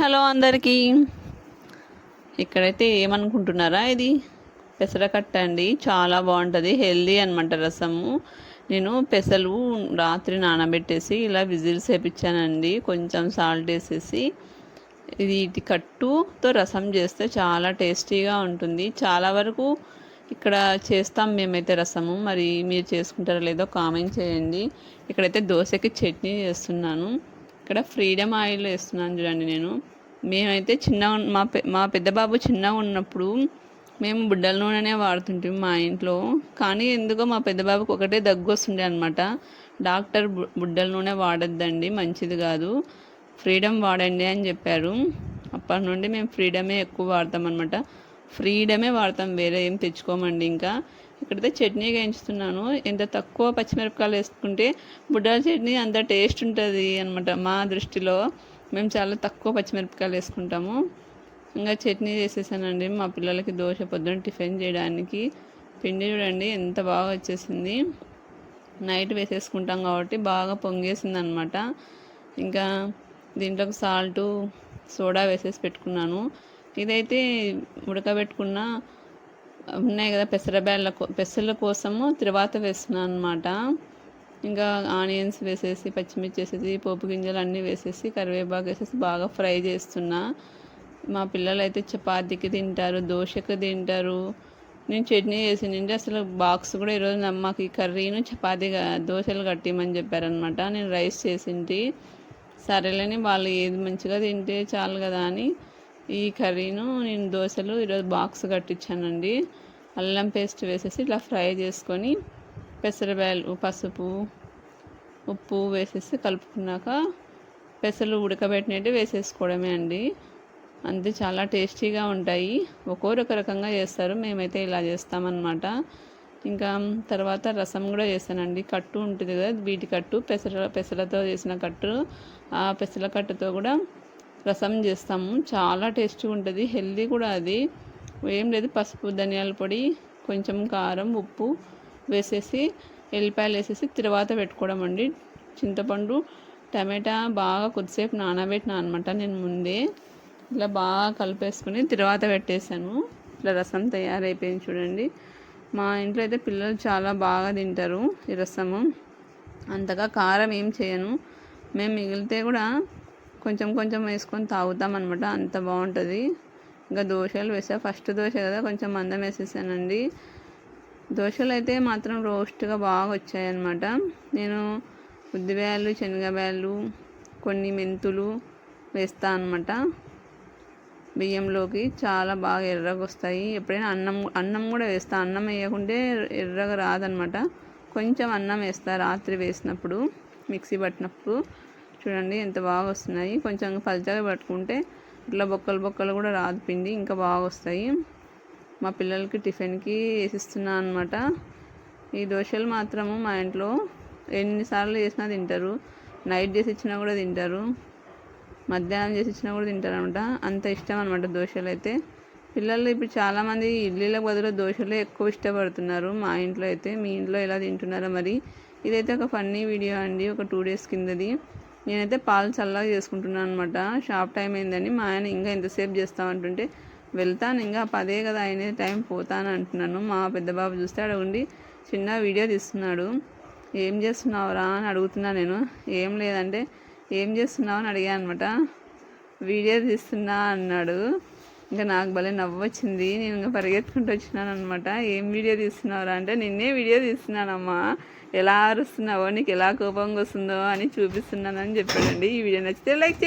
Hello అందరికీ. ఇక్కడైతే ఏమనుకుంటున్నారా ఇది? పెసరకట్ట అండి. చాలా బాగుంటుంది. హెల్దీ అనమాట రసము. నేను పెసలు రాత్రి నానబెట్టేసి ఇలా విజిల్స్ వేపించానండి. కొంచెం సాల్ట్ వేసేసి ఇది ఇది కట్టుతో రసం చేస్తే చాలా టేస్టీగా ఉంటుంది. చాలా వరకు ఇక్కడ చేస్తాం మేమైతే రసము. మరి మీరు చేసుకుంటారో లేదో కామెంట్ చేయండి. ఇక్కడైతే దోశకి చట్నీ చేస్తున్నాను. ఇక్కడ ఫ్రీడమ్ ఆయిల్ వేస్తున్నాను చూడండి నేను. మేమైతే చిన్న మా పె మా పెద్ద బాబు చిన్నగా ఉన్నప్పుడు మేము బుడ్డల నూనెనే వాడుతుంటాం మా ఇంట్లో. కానీ ఎందుకో మా పెద్ద బాబుకి ఒకటే దగ్గు వస్తుండే అనమాట డాక్టర్ బుడ్డల నూనె వాడొద్దండి మంచిది కాదు. ఫ్రీడమ్ వాడండి అని చెప్పారు. అప్పటి నుండి మేము ఫ్రీడమే ఎక్కువ వాడతాం అనమాట ఫ్రీడమే వాడతాం వేరే ఏం తెచ్చుకోమండి ఇంకా. ఇక్కడైతే చట్నీ వేయించుతున్నాను. ఎంత తక్కువ పచ్చిమిరపకాయలు వేసుకుంటే బుడ్డాల చట్నీ అంత టేస్ట్ ఉంటుంది అనమాట మా దృష్టిలో. మేము చాలా తక్కువ పచ్చిమిరపకాయలు వేసుకుంటాము. ఇంకా చట్నీ చేసేసానండి. మా పిల్లలకి దోశ పొద్దున టిఫిన్ చేయడానికి. పిండి చూడండి ఎంత బాగా వచ్చేసింది. నైట్ వేసేసుకుంటాం కాబట్టి బాగా పొంగేసింది అనమాట ఇంకా దీంట్లోకి సాల్టు సోడా వేసేసి పెట్టుకున్నాను. ఇదైతే ఉడకబెట్టుకున్న ఉన్నాయి కదా పెసరబ్యాళ్ళ పెసల కోసము తర్వాత వేస్తున్నాను అనమాట ఇంకా ఆనియన్స్ వేసేసి పచ్చిమిర్చి వేసేసి పోపు గింజలు అన్నీ వేసేసి కరివేపాకు వేసేసి బాగా ఫ్రై చేస్తున్నా. మా పిల్లలు అయితే చపాతీకి తింటారు దోశకి తింటారు. నేను చట్నీ చేసి అసలు బాక్స్ కూడా ఈరోజు మాకు ఈ కర్రీను చపాతీ దోశలు కట్టిమని చెప్పారనమాట నేను రైస్ చేసింటి. సరేలేని వాళ్ళు ఏది మంచిగా తింటే చాలు కదా అని ఈ కర్రీను నేను దోశలు ఈరోజు బాక్స్ కట్టించానండి. అల్లం పేస్ట్ వేసేసి ఇలా ఫ్రై చేసుకొని పెసరబ్యాలు పసుపు ఉప్పు వేసేసి కలుపుకున్నాక పెసలు ఉడకబెట్టినట్టు వేసేసుకోవడమే అండి. అంతే చాలా టేస్టీగా ఉంటాయి. ఒక్కొరు రకంగా చేస్తారు. మేమైతే ఇలా చేస్తామన్నమాట. ఇంకా తర్వాత రసం కూడా చేస్తానండి. కట్టు ఉంటుంది కదా వీటి కట్టు పెసర పెసలతో చేసిన కట్టు ఆ పెసల కట్టుతో కూడా రసం చేస్తాము. చాలా టేస్టీగా ఉంటుంది. హెల్దీ కూడా అది. ఏం లేదు పసుపు ధనియాల పొడి కొంచెం కారం ఉప్పు వేసేసి ఎల్లిపాయలు వేసేసి తర్వాత పెట్టుకోవడం అండి. చింతపండు టమాటా బాగా కొద్దిసేపు నానబెట్టినా అనమాట నేను ముందే. ఇట్లా బాగా కలిపేసుకుని తర్వాత పెట్టేశాను. ఇట్లా రసం తయారైపోయింది చూడండి. మా ఇంట్లో అయితే పిల్లలు చాలా బాగా తింటారు ఈ రసము. అంతగా కారం ఏం చేయను. మేము మిగిలితే కూడా కొంచెం కొంచెం వేసుకొని తాగుతాం అనమాట అంత బాగుంటుంది. ఇంకా దోశలు వేసా. ఫస్ట్ దోశ కదా కొంచెం మందం వేసేసానండి. దోశలు అయితే మాత్రం రోస్ట్గా బాగా వచ్చాయన్నమాట. నేను ఉద్దిబ్యాలు శనగబేయాలు కొన్ని మెంతులు వేస్తా అనమాట బియ్యంలోకి చాలా బాగా ఎర్రగా వస్తాయి ఎప్పుడైనా అన్నం అన్నం కూడా వేస్తా. అన్నం వేయకుంటే ఎర్రగా రాదనమాట కొంచెం అన్నం వేస్తా. రాత్రి వేసినప్పుడు మిక్సీ పట్టినప్పుడు. చూడండి ఎంత బాగా వస్తున్నాయి. కొంచెం పల్చగా పట్టుకుంటే ఇట్లా బొక్కలు బొక్కలు కూడా రాదు పిండి ఇంకా బాగా వస్తాయి. మా పిల్లలకి టిఫిన్కి వేసిస్తున్నాను అనమాట ఈ దోశలు మాత్రము మా ఇంట్లో ఎన్నిసార్లు చేసినా తింటారు. నైట్ చేసి ఇచ్చినా కూడా తింటారు. మధ్యాహ్నం చేసి ఇచ్చినా కూడా తింటారు అనమాట అంత ఇష్టం అనమాట దోశలు అయితే. పిల్లలు ఇప్పుడు చాలామంది ఇడ్లీల బదులు దోశలే ఎక్కువ ఇష్టపడుతున్నారు. మా ఇంట్లో అయితే మీ ఇంట్లో ఎలా తింటున్నారో మరి. ఇదైతే ఒక ఫన్నీ వీడియో అండి ఒక టూ డేస్ కిందది. నేనైతే పాలు చల్లగా చేసుకుంటున్నాను అనమాట షాప్ టైం అయిందని మా ఆయన ఇంకా ఎంతసేపు చేస్తామంటుంటే వెళ్తాను ఇంకా పదే కదా అయిన టైం పోతాను అంటున్నాను. మా పెద్ద బాబు చూస్తే అక్కడ ఉండి చిన్న వీడియో తీస్తున్నాడు. ఏం చేస్తున్నావురా? అని అడుగుతున్నా నేను. ఏం లేదంటే ఏం చేస్తున్నావు? అని అడిగాను అనమాట వీడియో తీస్తున్నా అన్నాడు. ఇంకా నాకు భలే నవ్వు వచ్చింది నేను ఇంకా పరిగెత్తుకుంటూ వచ్చినాను అనమాట ఏం వీడియో తీస్తున్నావురా అంటే నిన్నే వీడియో తీస్తున్నానమ్మా. ఎలా అరుస్తున్నావో నీకు ఎలా కోపంగా వస్తుందో అని చూపిస్తున్నానని చెప్పాడండి. ఈ వీడియో నచ్చితే లైక్